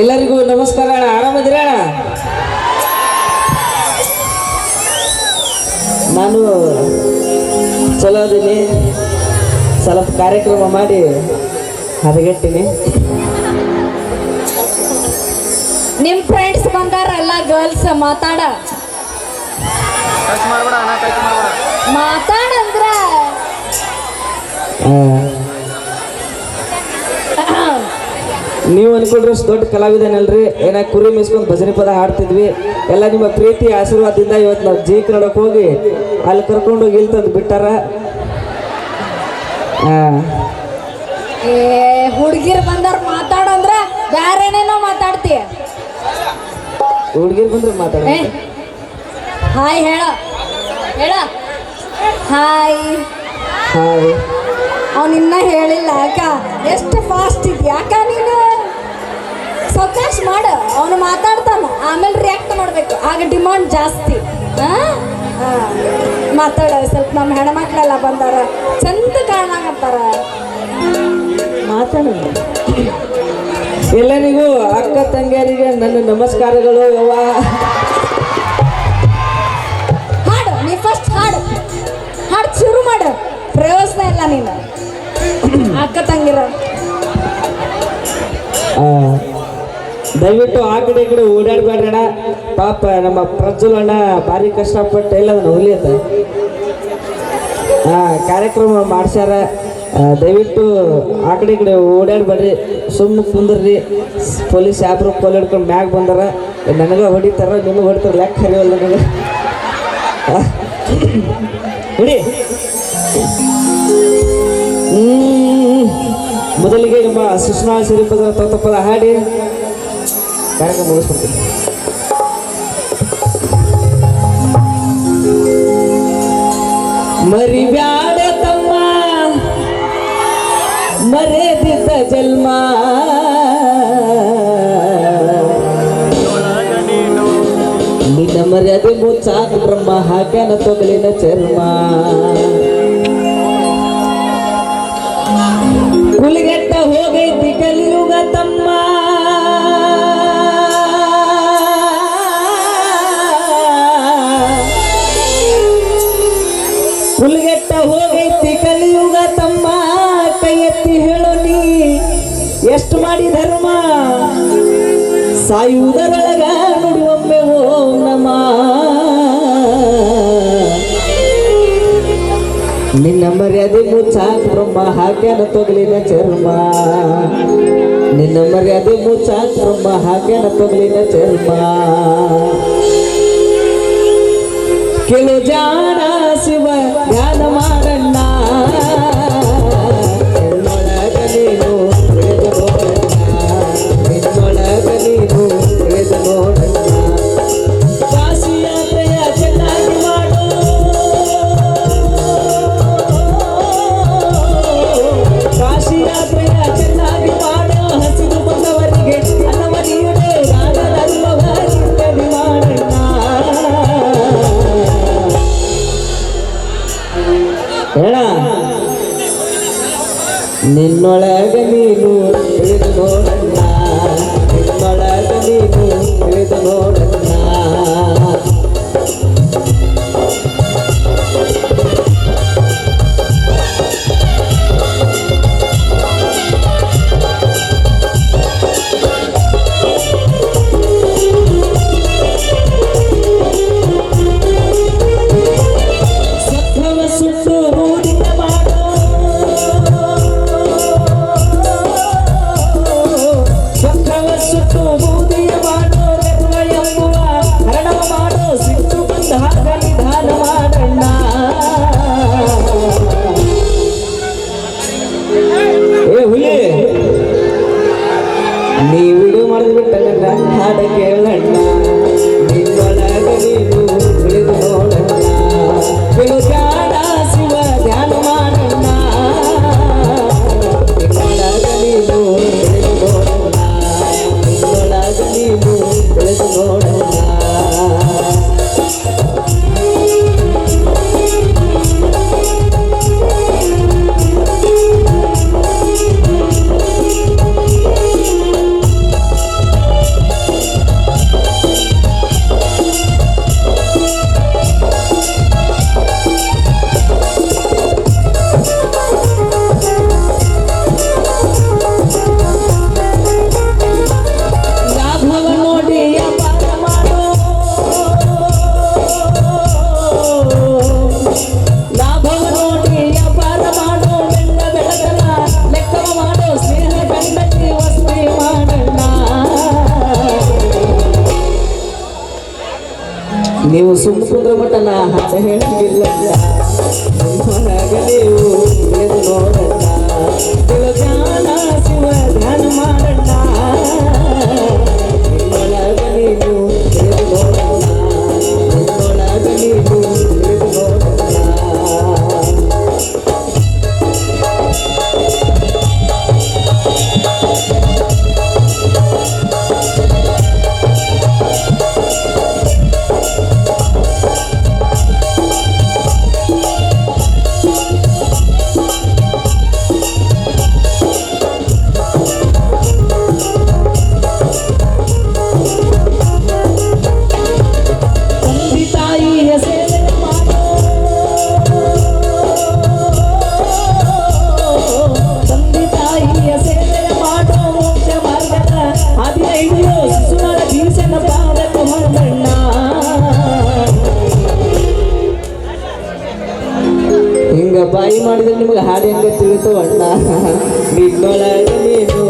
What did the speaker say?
ಎಲ್ಲರಿಗೂ ನಮಸ್ಕಾರ ಅಣ್ಣ. ಆರಾಮದಿರ ನಾನು ಚಲೋ ಅದೀನಿ. ಸ್ವಲ್ಪ ಕಾರ್ಯಕ್ರಮ ಮಾಡಿ ಹದಗೆಟ್ಟಿನಿ. ನಿಮ್ ಫ್ರೆಂಡ್ಸ್ ಬಂದಾರ ಎಲ್ಲ ಗರ್ಲ್ಸ್ ಮಾತಾಡ. ಮಾತಾಡಂದ್ರ? ನೀವು ಅನ್ಕೊಂಡ್ರೆ ಅಷ್ಟು ದೊಡ್ಡ ಕಲಾವಿದನಲ್ರಿ. ಏನ ಕುರಿ ಮೇಯಿಸ್ಕೊಂಡು ಭಜನೆ ಪದ ಹಾಡ್ತಿದ್ವಿ. ಎಲ್ಲ ನಿಮ್ಮ ಪ್ರೀತಿ ಆಶೀರ್ವಾದದಿಂದ ಇವತ್ತು ನಾವು ಜಿ ಕನ್ನಡಕ್ಕೆ ಹೋಗಿ ಅಲ್ಲಿ ಕರ್ಕೊಂಡು ಹೋಗಿ ಇಲ್ಲಿ ತಂದು ಬಿಟ್ಟಾರ. ಹುಡುಗಿರ್ ಬಂದಾರ ಮಾತಾಡಂದ್ರ ಬ್ಯಾರೇನೇನೋ ಮಾತಾಡ್ತೀಯ ಹುಡ್ಗಿರ್ ಬಂದ್ರೆ ಮಾತಾಡ ಹಾಯ್ ಹೇಳ. ಹೇಳ. ಹಾಯ್. ಹಾಯ್. ಅವ್ನು ಇನ್ನ ಹೇಳಿಲ್ಲ ಅಕ್ಕ ಎಷ್ಟು ಫಾಸ್ಟ್ ಇದ್ಯಾಕ ಅವನು ಮಾತಾಡ್ತಾನ ಆಮೇಲೆ ರಿಯಾಕ್ಟ್ ಮಾಡ್ಬೇಕು. ಆಗ ಡಿಮಾಂಡ್ ಜಾಸ್ತಿ. ಮಾತಾಡ ಸ್ವಲ್ಪ ನಮ್ಮ ಹೆಣ್ಮಕ್ಳೆಲ್ಲ ಬಂದಾರ. ಚಂದ ಅಂತಾರ ಮಾತಾಡ. ಎಲ್ಲರಿಗೂ ಅಕ್ಕ ತಂಗಿಯರಿಗೆ ನನ್ನ ನಮಸ್ಕಾರಗಳು ಯವ್ವ. ಹಾಡು ನೀ ಫಸ್ಟ್ ಹಾಡು. ಹಾಡು ಶುರು ಮಾಡು. ಪ್ರಯೋಜನ ಇಲ್ಲ ನೀನು. ಅಕ್ಕ ತಂಗಿರ. ದಯವಿಟ್ಟು ಆ ಕಡೆ ಈ ಕಡೆ ಓಡಾಡ್ಬೇಡ ಪಾಪ ನಮ್ಮ ಪ್ರಜ್ವಲ್ ಅಣ್ಣ ಭಾರಿ ಕಷ್ಟಪಟ್ಟು ಇಲ್ಲ ಅಂತ ಆ, ಕಾರ್ಯಕ್ರಮ ಮಾಡ್ಸ್ಯಾರ. ದಯವಿಟ್ಟು ಆ ಕಡೆ ಈ ಕಡೆ ಓಡಾಡ್ಬೇಡ್ರಿ. ಸುಮ್ಮನೆ ಕುಂದ್ರಿ. ಪೊಲೀಸ್ ಯಾಬ್ರು ಕೋಲ್ ಹಿಡ್ಕೊಂಡು ಮ್ಯಾಗ ಬಂದಾರ. ನನಗೆ ಹೊಡಿತಾರ, ನಿಮಗೆ ಹೊಡಿತಾರ, ಲೆಕ್ಕ ಹರಿವಲ್ಲ ನನಗೆ. ಮೊದಲಿಗೆ ನಮ್ಮ ಸುಷ್ಮಾ ಸಿರಿಪದ ತಪ್ಪದ ಹಾಡಿ. ಕಾರ್ಯಕ್ರಮ ಮುಗಿಸ್ಬಿಡ್ತೀನಿ ಮರಿಬ್ಯಾಡ ತಮ್ಮ. ಮರೆದಿದ್ದ ಜನ್ಮ. ನಿನ್ನ ಮರ್ಯಾದೆ ಮುಚ್ಚಾದ ಬ್ರಹ್ಮ, ಹಾಕ್ಯಾನ ತೊಗಲಿನ ಚರ್ಮ. ಕುಲಿಗೆಟ್ಟ ಹೋಗೈತಿ ಕಲಿಯುಗ ಕುಲಿಗೆಟ್ಟ ಹೋಗೈತಿ ಕಲಿಯುಗ ತಮ್ಮ ಕೈ ಎತ್ತಿ ಹೇಳೋ ನೀ. ಎಷ್ಟು ಮಾಡಿ ಧರ್ಮ? ಸಾಯುವುದರೊಳಗ ನುಡಿಯೊಮ್ಮೆ ಓಂ ನಮ. ನಿನ್ನ ಮರ್ಯಾದೆ ಮುಚ್ಚಾಕ ಬ್ರಹ್ಮ, ಹಾಕ್ಯಾನ ತೊಗಲಿನ ಚರ್ಮ. ನಿನ್ನ ಮರ್ಯಾದೆ ಮುಚ್ಚಾಕ ಬ್ರಹ್ಮ, ಹಾಕ್ಯಾನ ತೊಗಲಿನ ಚರ್ಮ. ನಿನ್ನೊಳಗ ನೀನು நீ விடு மறந்து விட்டதென்றால் அதை கேளண்டா ಸುಮ್ಮ ಕುಂದ್ರ ಬಿಟ್ಟಲ್ಲ ಹಚ್ಚ ಹೇಳಿಲ್ಲ ಹೊರಗ ನೀವು ಎದು ನೋಡಲ್ಲ ಶಿವ ಧ್ಯಾನ ಮಾಡಲ್ಲ ಹಿಂಗ ಬಾಯಿ ಮಾಡಿದ್ರೆ ನಿಮ್ಗೆ ಹಾಡು ಹೆಂಗ ತಿಳಿತು ಅಣ್ಣ ನಿನ್ನೊಳಗೆ ನೀನು